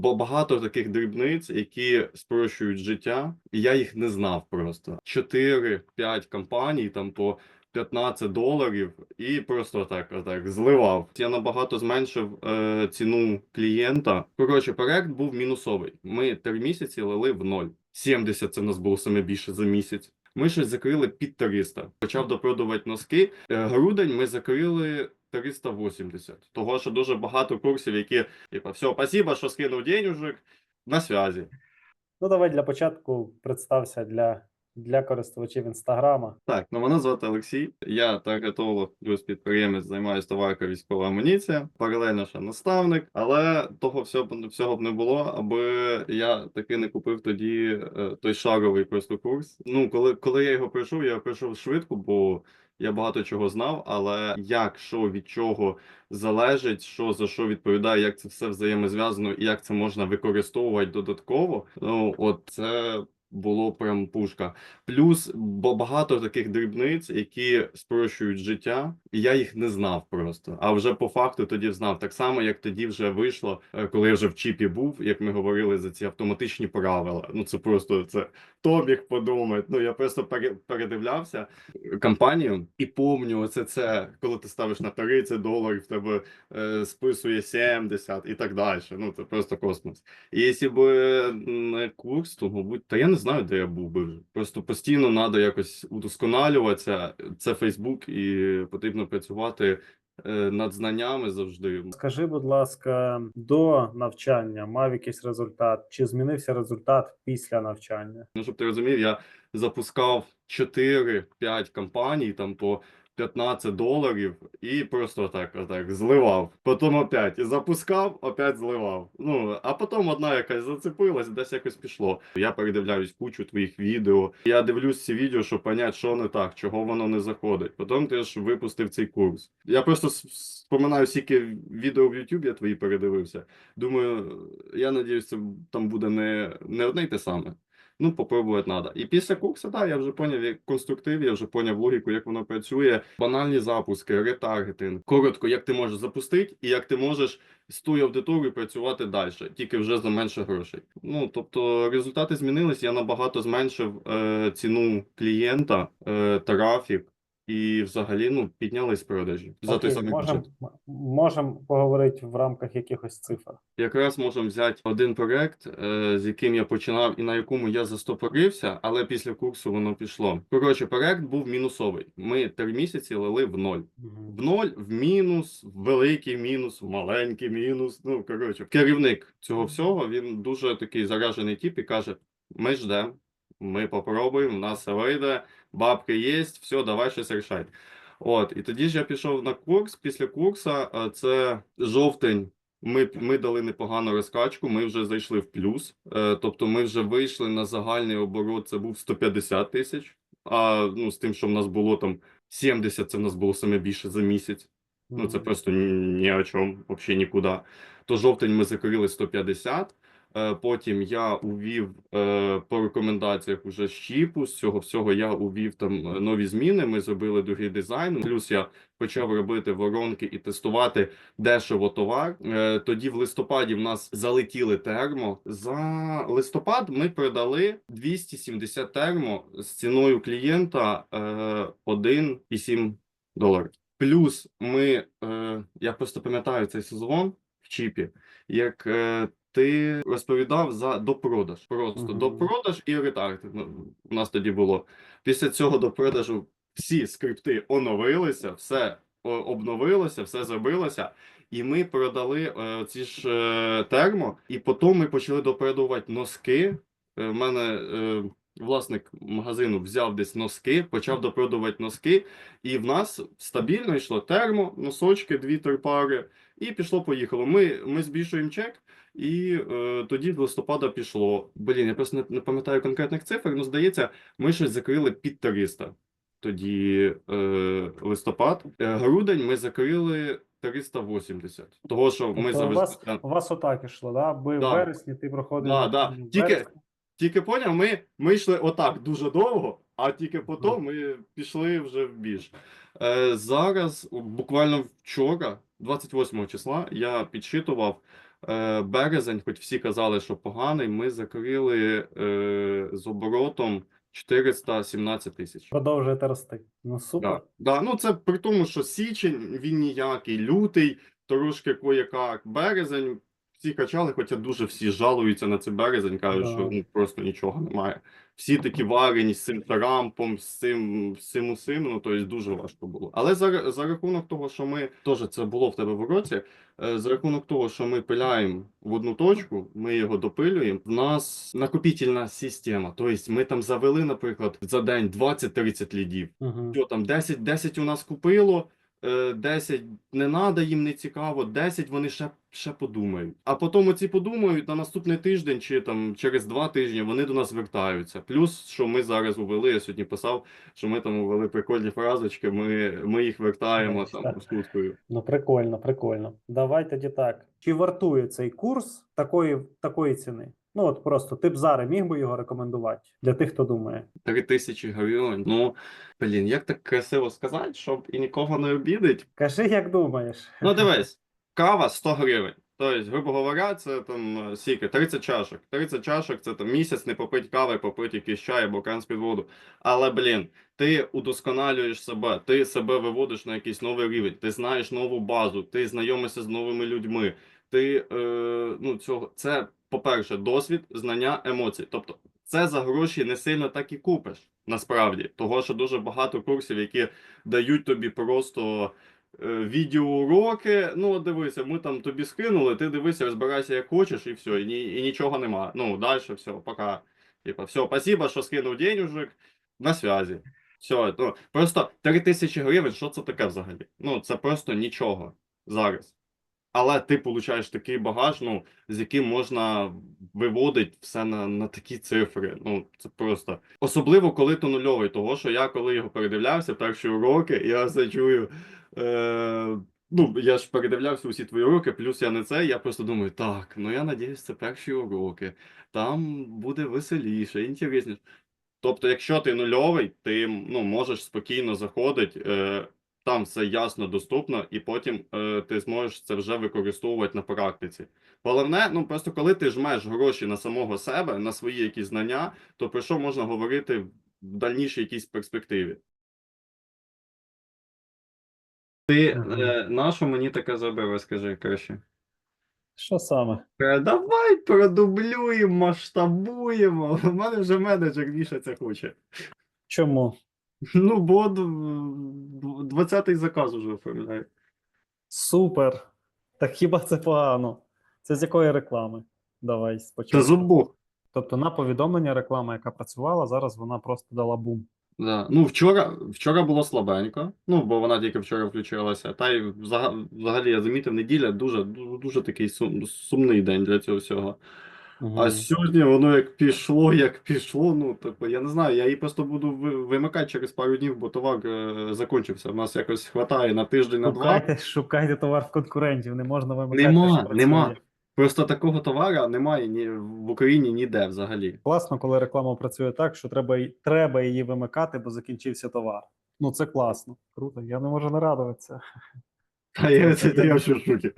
Бо багато таких дрібниць, які спрощують життя, і я їх не знав просто. 4-5 компаній там по 15 доларів, і просто так, отак зливав. Я набагато зменшив е, ціну клієнта. Коротше, проект був мінусовий. Ми 3 місяці лили в ноль. 70 це в нас було саме більше за місяць. Ми щось закрили під 300. Почав допродувати носки. Е, Грудень ми закрили 380. Того, що дуже багато курсів, які, типа, все, спасибо, що скинув денежок, на связі. Ну, давай для початку представся для, для користувачів інстаграма. Так, ну мене звати Олексій. Я таргетолог плюс підприємець, займаюся товаркою військова амуніція, паралельно ще наставник, але того всього, всього б не було, аби я таки не купив тоді е, той шаровий просто курс. Ну, коли, коли я його пройшов, я його пройшов швидко, бо я багато чого знав, але як, що від чого залежить, що за що відповідає, як це все взаємозв'язано і як це можна використовувати додатково. Ну, от це було прям пушка. Плюс багато таких дрібниць, які спрощують життя, і я їх не знав просто. А вже по факту тоді знав. Так само, як тоді вже вийшло, е, коли я вже в чіпі був, як ми говорили за ці автоматичні правила. Ну це просто це хто міг подумати. Ну я просто пере- передивлявся кампанію і помню, оце це, коли ти ставиш на 30 доларів, тебе е, списує 70 і так далі. Ну це просто космос. І якщо б не курс, то мабуть, та я не знаю, де я був би. Просто постійно треба якось удосконалюватися. Це Фейсбук, і потрібно працювати е, над знаннями завжди. Скажи, будь ласка, до навчання мав якийсь результат? Чи змінився результат після навчання? Ну, щоб ти розумів, я запускав 4-5 компаній там по 15 доларів і просто так, отак зливав. Потім опять і запускав, опять зливав. Ну, а потім одна якась зацепилась, десь якось пішло. Я передивляюсь кучу твоїх відео. Я дивлюсь ці відео, щоб понять, що не так, чого воно не заходить. Потім ти ж випустив цей курс. Я просто споминаю, скільки відео в YouTube я твої передивився. Думаю, я надіюсь, це там буде не, не одне й те саме. Ну, попробувати треба. І після курсу, так, я вже поняв як конструктив, я вже поняв логіку, як воно працює. Банальні запуски, ретаргетинг. Коротко, як ти можеш запустити і як ти можеш з тою аудиторією працювати далі, тільки вже за менше грошей. Ну, тобто результати змінились, я набагато зменшив е, ціну клієнта, е, трафік. І взагалі ну піднялись продажі за той самий можемо бюджет. можем поговорити в рамках якихось цифр. Якраз можемо взяти один проект, е, з яким я починав і на якому я застопорився, але після курсу воно пішло. Коротше, проект був мінусовий. Ми три місяці лили в ноль. В ноль, в мінус, в великий мінус, в маленький мінус. Ну коротше, керівник цього всього він дуже такий заражений тип і каже: ми ждемо, ми попробуємо, в нас все вийде, бабки є, все, давай щось рішай. От, і тоді ж я пішов на курс. Після курсу е, це жовтень. Ми, ми дали непогану розкачку, ми вже зайшли в плюс. Е, тобто ми вже вийшли на загальний оборот, це був 150 тисяч. А ну, з тим, що в нас було там 70, це в нас було саме більше за місяць. Ну, це просто ні, ні о чому, взагалі нікуди. То жовтень ми закрили 150. Е, Потім я увів е, по рекомендаціях уже з чіпу. З цього всього я увів там е, нові зміни. Ми зробили другий дизайн. Плюс я почав робити воронки і тестувати дешево товар. Тоді в листопаді в нас залетіли термо. За листопад ми продали 270 термо з ціною клієнта е, 1,7 доларів. Плюс ми, я просто пам'ятаю цей сезон в чіпі, як ти розповідав за допродаж. Просто Мгм. допродаж і ретаргетинг. Ну, У нас тоді було. Після цього допродажу всі скрипти оновилися, все обновилося, все зробилося. І ми продали е, ці ж е, термо, і потім ми почали допродавати носки. У мене е, власник магазину взяв десь носки, почав допродавати носки, і в нас стабільно йшло термо, носочки, дві-три пари, і пішло-поїхало. Ми, ми збільшуємо чек, і е, тоді з листопада пішло. Блін, я просто не, не пам'ятаю конкретних цифр, але здається, ми щось закрили під 300. Тоді е, листопад. Е, грудень ми закрили 380. Того, що ми Тобто у вас, у вас отак ішло, да? Аби Да. в вересні ти проходив. Да, да. Тільки-. Тільки поняв, ми, ми йшли отак дуже довго, а тільки потім ми пішли вже в більш. Е, зараз, буквально вчора, 28 числа, я підсчитував, е, березень, хоч всі казали, що поганий, ми закрили е, з оборотом 417 тисяч. Продовжуєте рости. Ну супер. Да, да. Ну це при тому, що січень він ніякий, лютий, трошки кое-як, березень. Всі качали, хоча дуже всі жалуються на цей березень, кажуть, Да. що ну, просто нічого немає. Всі такі варені з цим тарампом, з цим, з цим усім, ну тобто дуже важко було. Але за, за рахунок того, що ми теж це було в тебе в уроці, е, за рахунок того, що ми пиляємо в одну точку, ми його допилюємо. В нас накопітельна система. Тобто ми там завели, наприклад, за день 20-30 лідів. Угу. Що там 10, 10 у нас купило, 10 не надо, їм не цікаво, 10 вони ще, ще подумають. А потім оці подумають на наступний тиждень чи там через два тижні вони до нас вертаються. Плюс, що ми зараз увели, я сьогодні писав, що ми там увели прикольні фразочки, ми, ми їх вертаємо там шуткою. Ну прикольно, прикольно. Давай тоді так. Чи вартує цей курс такої, такої ціни? Ну от просто ти б зараз міг би його рекомендувати для тих, хто думає. 3 тисячі гривень. Ну, блін, як так красиво сказати, щоб і нікого не обідить. Кажи, як думаєш. Ну, дивись, кава 100 гривень. Тобто, грубо говоря, це там е, скільки? 30 чашок. 30 чашок це там місяць не попить кави, попить якийсь чай або кран з-під воду. Але, блін, ти удосконалюєш себе, ти себе виводиш на якийсь новий рівень, ти знаєш нову базу, ти знайомишся з новими людьми. Ти, е, ну, цього, це, по-перше, досвід, знання, емоції. Тобто, це за гроші не сильно так і купиш, насправді. Того, що дуже багато курсів, які дають тобі просто е, відеоуроки. Ну, дивися, ми там тобі скинули, ти дивися, розбирайся як хочеш, і все, і, ні, і нічого нема. Ну, далі все, пока. Типа, все, спасибо, що скинув денежок, на связі. Все, ну, просто 3 тисячі гривень, що це таке взагалі? Ну, це просто нічого зараз. Але ти получаєш такий багаж, ну, з яким можна виводити все на, на такі цифри. Ну, це просто. Особливо, коли то нульовий, того, що я коли його передивлявся, перші уроки, я все чую. Е, ну, я ж передивлявся усі твої уроки, плюс я не це, я просто думаю, так, ну я надіюсь, це перші уроки. Там буде веселіше, інтересніше. Тобто, якщо ти нульовий, ти ну, можеш спокійно заходити, е, там все ясно доступно, і потім е, ти зможеш це вже використовувати на практиці. Головне, ну просто коли ти жмеш гроші на самого себе, на свої якісь знання, то про що можна говорити в дальнішій якійсь перспективі? Ти е, на що мені таке зробив, розкажи краще. Що саме? Е, Давай продублюємо, масштабуємо. У мене вже менеджер Міша це хоче. Чому? Ну, бо д- 20-й заказ уже оформляє. Супер. Так хіба це погано? Це з якої реклами? Давай спочатку. з обох. Тобто на повідомлення реклама, яка працювала, зараз вона просто дала бум. Да. Ну, вчора, вчора було слабенько, ну, бо вона тільки вчора включилася. Та й взага- взагалі я замітив, неділя дуже, дуже, дуже такий сум, сумний день для цього всього. А сьогодні воно як пішло, як пішло. Ну, типу, я не знаю, я її просто буду вимикати через пару днів, бо товар е, закінчився. У нас якось хватає на тиждень, на два. Шукайте, шукайте товар в конкурентів, не можна вимикати. Нема, нема. Просто такого товара немає ні в Україні ніде взагалі. Класно, коли реклама працює так, що треба, треба її вимикати, бо закінчився товар. Ну це класно. Круто, я не можу не радуватися. Та я, це, я в шокі.